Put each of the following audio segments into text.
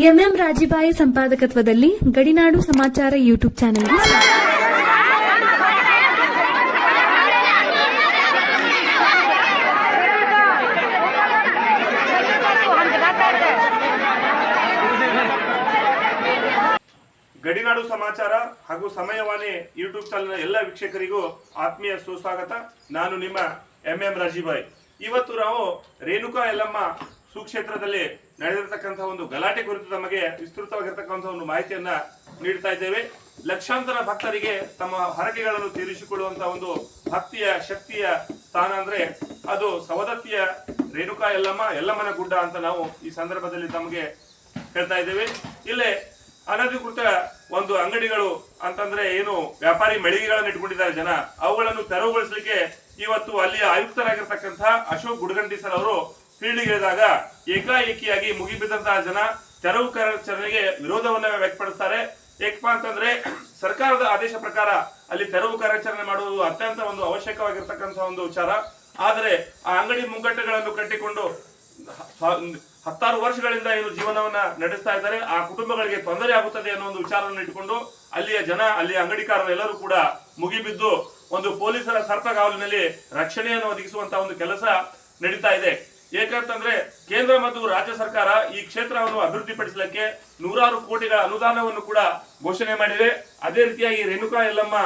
MM ರಾಜಿಬಾಯಿ ಸಂಪಾದಕತ್ವದಲ್ಲಿ ಗಡಿನಾಡು ಸಮಾಚಾರ YouTube channel. ಗಡಿನಾಡು ಸಮಾಚಾರ ಹಾಗೂ ಸಮಯವಾಣಿ ಯೂಟ್ಯೂಬ್ ಚಾನೆಲ್ನ ಎಲ್ಲ ವೀಕ್ಷಕರಿಗೂ ಆತ್ಮೀಯ ಸುಸ್ವಾಗತ. ನಾನು ನಿಮ್ಮ ಎಂ ಎಂ ರಾಜೀಬಾಯ್. ಇವತ್ತು ನಾವು ರೇಣುಕಾ ಯಲ್ಲಮ್ಮ ಸುಕ್ಷೇತ್ರದಲ್ಲಿ ನಡೆದಿರ್ತಕ್ಕಂತಹ ಒಂದು ಗಲಾಟೆ ಕುರಿತು ತಮಗೆ ವಿಸ್ತೃತವಾಗಿರ್ತಕ್ಕಂತಹ ಒಂದು ಮಾಹಿತಿಯನ್ನ ನೀಡ್ತಾ ಇದ್ದೇವೆ. ಲಕ್ಷಾಂತರ ಭಕ್ತರಿಗೆ ತಮ್ಮ ಹರಕೆಗಳನ್ನು ತೀರಿಸಿಕೊಳ್ಳುವಂತಹ ಒಂದು ಭಕ್ತಿಯ ಶಕ್ತಿಯ ಸ್ಥಾನ ಅಂದ್ರೆ ಅದು ಸವದತ್ತಿಯ ರೇಣುಕಾ ಯಲ್ಲಮ್ಮ, ಯಲ್ಲಮ್ಮನ ಗುಡ್ಡ ಅಂತ ನಾವು ಈ ಸಂದರ್ಭದಲ್ಲಿ ತಮಗೆ ಹೇಳ್ತಾ ಇದ್ದೇವೆ. ಇಲ್ಲೇ ಅನಧಿಕೃತ ಒಂದು ಅಂಗಡಿಗಳು ಅಂತಂದ್ರೆ ಏನು ವ್ಯಾಪಾರಿ ಮಳಿಗೆಗಳನ್ನು ಇಟ್ಕೊಂಡಿದ್ದಾರೆ ಜನ. ಅವುಗಳನ್ನು ತೆರವುಗೊಳಿಸಲಿಕ್ಕೆ ಇವತ್ತು ಅಲ್ಲಿಯ ಆಯುಕ್ತರಾಗಿರ್ತಕ್ಕಂತಹ ಅಶೋಕ್ ಗುಡಗಂಟಿ ಸರ್ ಅವರು ಫೀಲ್ಡ್ಗಿಳಿದಾಗ ಏಕಾಏಕಿಯಾಗಿ ಮುಗಿಬಿದ್ದಂತಹ ಜನ ತೆರವು ಕಾರ್ಯಾಚರಣೆಗೆ ವಿರೋಧವನ್ನ ವ್ಯಕ್ತಪಡಿಸ್ತಾರೆ. ಏಕಪ್ಪ ಅಂತಂದ್ರೆ ಸರ್ಕಾರದ ಆದೇಶ ಪ್ರಕಾರ ಅಲ್ಲಿ ತೆರವು ಕಾರ್ಯಾಚರಣೆ ಮಾಡುವುದು ಅತ್ಯಂತ ಒಂದು ಅವಶ್ಯಕವಾಗಿರ್ತಕ್ಕಂತಹ ಒಂದು ವಿಚಾರ. ಆದರೆ ಆ ಅಂಗಡಿ ಮುಂಗಟ್ಟುಗಳನ್ನು ಕಟ್ಟಿಕೊಂಡು ಹತ್ತಾರು ವರ್ಷಗಳಿಂದ ಏನು ಜೀವನವನ್ನ ನಡೆಸ್ತಾ ಇದ್ದಾರೆ. ಆ ಕುಟುಂಬಗಳಿಗೆ ತೊಂದರೆ ಆಗುತ್ತದೆ ಅನ್ನೋ ಒಂದು ವಿಚಾರವನ್ನು ಇಟ್ಟುಕೊಂಡು ಅಲ್ಲಿಯ ಜನ, ಅಲ್ಲಿಯ ಅಂಗಡಿಕಾರರು ಎಲ್ಲರೂ ಕೂಡ ಮುಗಿಬಿದ್ದು ಒಂದು ಪೊಲೀಸರ ಸರ್ಪಗಾವಲಿನಲ್ಲಿ ರಕ್ಷಣೆಯನ್ನು ಒದಗಿಸುವಂತಹ ಒಂದು ಕೆಲಸ ನಡೀತಾ ಇದೆ. ಏಕಂತಂದ್ರೆ ಕೇಂದ್ರ ಮತ್ತು ರಾಜ್ಯ ಸರ್ಕಾರ ಈ ಕ್ಷೇತ್ರವನ್ನು ಅಭಿವೃದ್ಧಿಪಡಿಸಲಿಕ್ಕೆ ನೂರಾರು ಕೋಟಿಗಳ ಅನುದಾನವನ್ನು ಕೂಡ ಘೋಷಣೆ ಮಾಡಿದೆ. ಅದೇ ರೀತಿಯಾಗಿ ರೇಣುಕಾ ಯಲ್ಲಮ್ಮ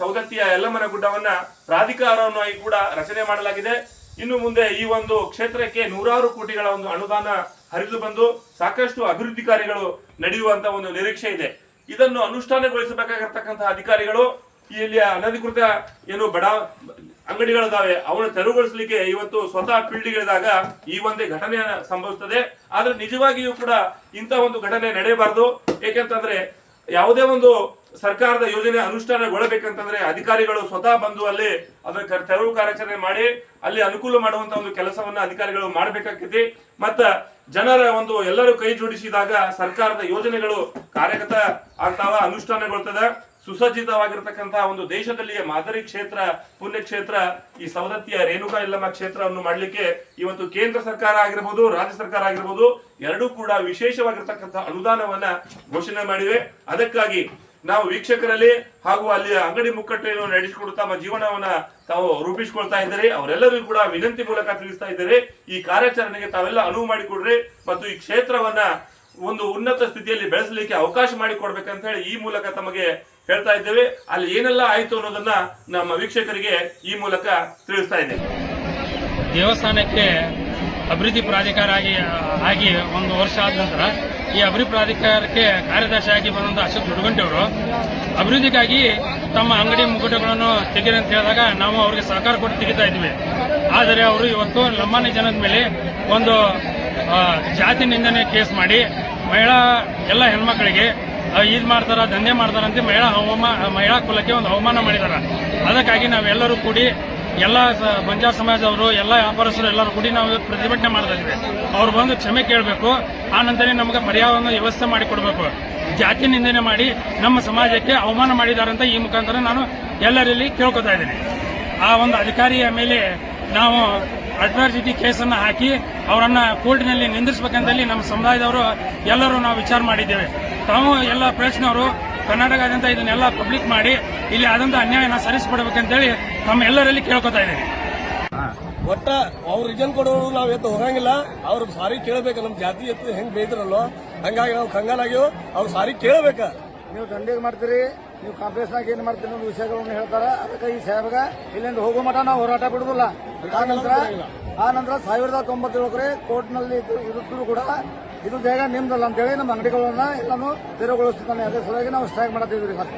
ಸೌದತ್ತಿಯ ಯಲ್ಲಮ್ಮನ ಗುಡ್ಡವನ್ನ ಪ್ರಾಧಿಕಾರವನ್ನಾಗಿ ಕೂಡ ರಚನೆ ಮಾಡಲಾಗಿದೆ. ಇನ್ನು ಮುಂದೆ ಈ ಒಂದು ಕ್ಷೇತ್ರಕ್ಕೆ ನೂರಾರು ಕೋಟಿಗಳ ಒಂದು ಅನುದಾನ ಹರಿದು ಬಂದು ಸಾಕಷ್ಟು ಅಭಿವೃದ್ಧಿ ಕಾರ್ಯಗಳು ನಡೆಯುವಂತ ಒಂದು ನಿರೀಕ್ಷೆ ಇದೆ. ಇದನ್ನು ಅನುಷ್ಠಾನಗೊಳಿಸಬೇಕಾಗಿರ್ತಕ್ಕಂತಹ ಅಧಿಕಾರಿಗಳು ಇಲ್ಲಿ ಅನಧಿಕೃತ ಏನು ಬಡ ಅಂಗಡಿಗಳಿದಾವೆ. ಅವನ್ನ ತೆರವುಗೊಳಿಸಲಿಕ್ಕೆ ಇವತ್ತು ಸ್ವತಃ ಪೀಳಿಗೆಗಳಿದಾಗ ಈ ಒಂದೇ ಘಟನೆ ಸಂಭವಿಸ್ತದೆ. ಆದ್ರೆ ನಿಜವಾಗಿಯೂ ಕೂಡ ಇಂಥ ಒಂದು ಘಟನೆ ನಡೆಯಬಾರದು. ಏಕೆಂತಂದ್ರೆ ಯಾವುದೇ ಒಂದು ಸರ್ಕಾರದ ಯೋಜನೆ ಅನುಷ್ಠಾನಗೊಳ್ಳಬೇಕಂತಂದ್ರೆ ಅಧಿಕಾರಿಗಳು ಸ್ವತಃ ಬಂದು ಅಲ್ಲಿ ಅದರ ತೆರವು ಕಾರ್ಯಾಚರಣೆ ಮಾಡಿ ಅಲ್ಲಿ ಅನುಕೂಲ ಮಾಡುವಂತ ಒಂದು ಕೆಲಸವನ್ನ ಅಧಿಕಾರಿಗಳು ಮಾಡಬೇಕಾಗ್ತೈತಿ. ಮತ್ತ ಜನರ ಒಂದು ಎಲ್ಲರೂ ಕೈ ಜೋಡಿಸಿದಾಗ ಸರ್ಕಾರದ ಯೋಜನೆಗಳು ಕಾರ್ಯಗತ ಆಗ್ತಾವ, ಅನುಷ್ಠಾನಗೊಳ್ತದ. ಸುಸಜ್ಜಿತವಾಗಿರ್ತಕ್ಕಂತಹ ಒಂದು ದೇಶದಲ್ಲಿಯೇ ಮಾದರಿ ಕ್ಷೇತ್ರ, ಪುಣ್ಯಕ್ಷೇತ್ರ, ಈ ಸವದತ್ತಿಯ ರೇಣುಕಾ ಇಲ್ಲಮ್ಮ ಕ್ಷೇತ್ರವನ್ನು ಮಾಡಲಿಕ್ಕೆ ಇವತ್ತು ಕೇಂದ್ರ ಸರ್ಕಾರ ಆಗಿರಬಹುದು ರಾಜ್ಯ ಸರ್ಕಾರ ಆಗಿರ್ಬೋದು, ಎರಡೂ ಕೂಡ ವಿಶೇಷವಾಗಿರ್ತಕ್ಕಂತಹ ಅನುದಾನವನ್ನ ಘೋಷಣೆ ಮಾಡಿವೆ. ಅದಕ್ಕಾಗಿ ನಾವು ವೀಕ್ಷಕರಲ್ಲಿ ಹಾಗೂ ಅಲ್ಲಿಯ ಅಂಗಡಿ ಮುಕ್ಕಟ್ಟೆಯನ್ನು ನಡೆಸಿಕೊಂಡು ತಮ್ಮ ಜೀವನವನ್ನ ತಾವು ರೂಪಿಸಿಕೊಳ್ತಾ ಇದ್ದಾರೆ. ಅವರೆಲ್ಲರಿಗೂ ಕೂಡ ವಿನಂತಿ ಮೂಲಕ ತಿಳಿಸ್ತಾ ಇದ್ದಾರೆ. ಈ ಕಾರ್ಯಾಚರಣೆಗೆ ತಾವೆಲ್ಲ ಅನುವು ಮಾಡಿಕೊಡ್ರಿ ಮತ್ತು ಈ ಕ್ಷೇತ್ರವನ್ನ ಒಂದು ಉನ್ನತ ಸ್ಥಿತಿಯಲ್ಲಿ ಬೆಳೆಸಲಿಕ್ಕೆ ಅವಕಾಶ ಮಾಡಿಕೊಡ್ಬೇಕಂತ ಹೇಳಿ ಈ ಮೂಲಕ ತಮಗೆ ಹೇಳ್ತಾ ಇದ್ದೇವೆ. ಅಲ್ಲಿ ಏನೆಲ್ಲ ಆಯಿತು ಅನ್ನೋದನ್ನ ನಮ್ಮ ವೀಕ್ಷಕರಿಗೆ ಈ ಮೂಲಕ ತಿಳಿಸ್ತಾ ಇದ್ದೇವೆ. ದೇವಸ್ಥಾನಕ್ಕೆ ಅಭಿವೃದ್ಧಿ ಪ್ರಾಧಿಕಾರ ಆಗಿ ಆಗಿ ಒಂದು ವರ್ಷ ಆದ ನಂತರ ಈ ಅಭಿವೃದ್ಧಿ ಪ್ರಾಧಿಕಾರಕ್ಕೆ ಕಾರ್ಯದರ್ಶಿ ಆಗಿ ಬಂದಂತ ಅಶೋಕ್ ಅವರು ಅಭಿವೃದ್ಧಿಗಾಗಿ ತಮ್ಮ ಅಂಗಡಿ ಮುಗುಟಗಳನ್ನು ತೆಗೆದಂತ ಹೇಳಿದಾಗ ನಾವು ಅವರಿಗೆ ಸಹಕಾರ ಕೊಟ್ಟು ತೆಗಿತಾ ಇದ್ವಿ. ಆದರೆ ಅವರು ಇವತ್ತು ಲಂಬಾಣಿ ಜನದ ಮೇಲೆ ಒಂದು ಜಾತಿ ನಿಂದನೆ ಕೇಸ್ ಮಾಡಿ ಮಹಿಳಾ ಎಲ್ಲ ಹೆಣ್ಮಕ್ಳಿಗೆ ಇದು ಮಾಡ್ತಾರ, ದಂಧೆ ಮಾಡ್ತಾರಂತೆ ಮಹಿಳಾ ಹವಾಮಾನ ಮಹಿಳಾ ಕುಲಕ್ಕೆ ಒಂದು ಅವಮಾನ ಮಾಡಿದಾರ. ಅದಕ್ಕಾಗಿ ನಾವೆಲ್ಲರೂ ಕೂಡಿ ಎಲ್ಲ ಬಂಜಾರ್ ಸಮಾಜದವರು, ಎಲ್ಲ ವ್ಯಾಪಾರಸ್ಥರು ಎಲ್ಲರೂ ಕೂಡಿ ನಾವು ಪ್ರತಿಭಟನೆ ಮಾಡ್ತಾ ಅವ್ರು ಬಂದು ಕ್ಷಮೆ ಕೇಳಬೇಕು, ಆ ನಂತರ ನಮಗೆ ಪರ್ಯಾಯವನ್ನು ವ್ಯವಸ್ಥೆ ಮಾಡಿಕೊಡ್ಬೇಕು ಜಾತಿ ನಿಂದನೆ ಮಾಡಿ ನಮ್ಮ ಸಮಾಜಕ್ಕೆ ಅವಮಾನ ಮಾಡಿದಾರಂತ ಈ ಮುಖಾಂತರ ನಾನು ಎಲ್ಲರಲ್ಲಿ ಕೇಳ್ಕೊತಾ ಇದ್ದೀನಿ. ಆ ಒಂದು ಅಧಿಕಾರಿಯ ಮೇಲೆ ನಾವು ಅಟ್ರಾಸಿಟಿ ಕೇಸನ್ನು ಹಾಕಿ ಅವರನ್ನು ಕೋರ್ಟಿನಲ್ಲಿ ನಿಂದಿಸಬೇಕಂತಲ್ಲಿ ನಮ್ಮ ಸಮುದಾಯದವರು ಎಲ್ಲರೂ ನಾವು ವಿಚಾರ ಮಾಡಿದ್ದೇವೆ. ತಾವು ಎಲ್ಲ ಪ್ರೆಸ್ನವರು ಕರ್ನಾಟಕದಂತ ಇದನ್ನೆಲ್ಲ ಪಬ್ಲಿಕ್ ಮಾಡಿ ಇಲ್ಲಿ ಆದಂತ ಅನ್ಯಾಯನ ಸರಿಸಿಬಿಡ್ಬೇಕಂತೇಳಿ ನಮ್ಮ ಎಲ್ಲರಲ್ಲಿ ಕೇಳ್ಕೊತಾ ಇದ್ದೀನಿ. ಒಟ್ಟ ಅವ್ರ ರಿಜನ್ ಕೊಡೋರು ನಾವು ಎತ್ತು ಹೋಗಂಗಿಲ್ಲ. ಅವ್ರ ಸಾರಿ ಕೇಳಬೇಕು ನಮ್ಮ ಜಾತಿ ಎತ್ತು ಹೆಂಗ್ ಬೇಯ್ತಿರಲ್ಲೋ ಹಂಗಾಗಿ ನಾವು ಕಂಗಾಲಾಗ್ಯೋ ಅವ್ರ ಸಾರಿ ಕೇಳಬೇಕ. ನೀವು ದಂಧೆ ಮಾಡ್ತೀರಿ ನೀವು ಕಾಂಗ್ರೆಸ್ನಾಗ ಏನ್ ಮಾಡ್ತೀರಿ ಅನ್ನೋ ವಿಷಯಗಳನ್ನು ಹೇಳ್ತಾರ. ಅದಕ್ಕೆ ಈ ಸಾಹೇಬ್ಗ ಇಲ್ಲಿಂದ ಹೋಗೋ ಮಠ ನಾವು ಹೋರಾಟ ಬಿಡುದಿಲ್ಲ. ಆ ನಂತರ ಆ ನಂತರ ಸಾವಿರದ ತೊಂಬತ್ತೇಳಕ್ಕೆ ಕೋರ್ಟ್ನಲ್ಲಿ ಇರುತ್ತೂ ಕೂಡ ಇದು ಜಾಗ ನಿಮ್ದಲ್ಲ ಅಂತೇಳಿ ನಮ್ಮ ಅಂಗಡಿಗಳನ್ನ ಎಲ್ಲಾನು ತೆರವುಗೊಳಿಸ್ತಾನೆ ಅದೇ ಸಲುವಾಗಿ ನಾವು ಸ್ಟ್ರೈಕ್ ಮಾಡತ್ತಿದ್ವಿ ಸರ್.